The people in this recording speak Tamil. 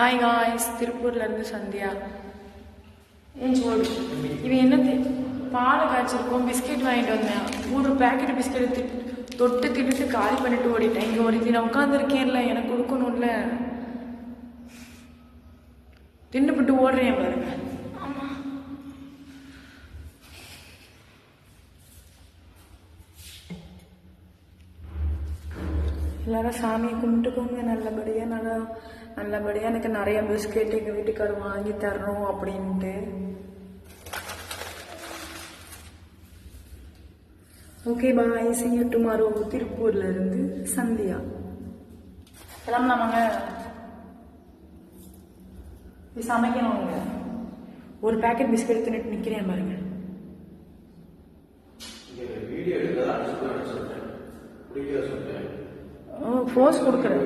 ஹாய் காய்ஸ் திருப்பூர்லேருந்து சந்தியா. இவன் என்ன பால் காய்ச்சிருக்கோம் பிஸ்கெட் வாங்கிட்டு வந்தேன். ஒரு பேக்கெட் பிஸ்கெட் தொட்டு திட்டு காலி பண்ணிட்டு ஓடிட்டேன். இங்கே ஒரு நான் உட்காந்துருக்கேன்ல எனக்கு கொடுக்கணும்ல. தின்னுபிட்டு ஓடுறேன் பாருங்க. எல்லாரும் சாமியை கும்பிட்டுக்கோங்க நல்லபடியாக நல்லா நல்லபடியாக எனக்கு நிறைய பிஸ்கெட் எங்கள் வீட்டுக்காரர் வாங்கி தரணும் அப்படின்ட்டு. Okay bye see you tomorrow. திருப்பூர்ல இருந்து சந்தியா. கிளம்பலாமாங்க போய் சமைக்கணுங்க ஒரு பேக்கெட் பிஸ்கெட் தின்னுட்டு நிற்கிறேன் பாருங்க. சொல்றேன்? ஃபோர்ஸ் கொடுக்குறேன்.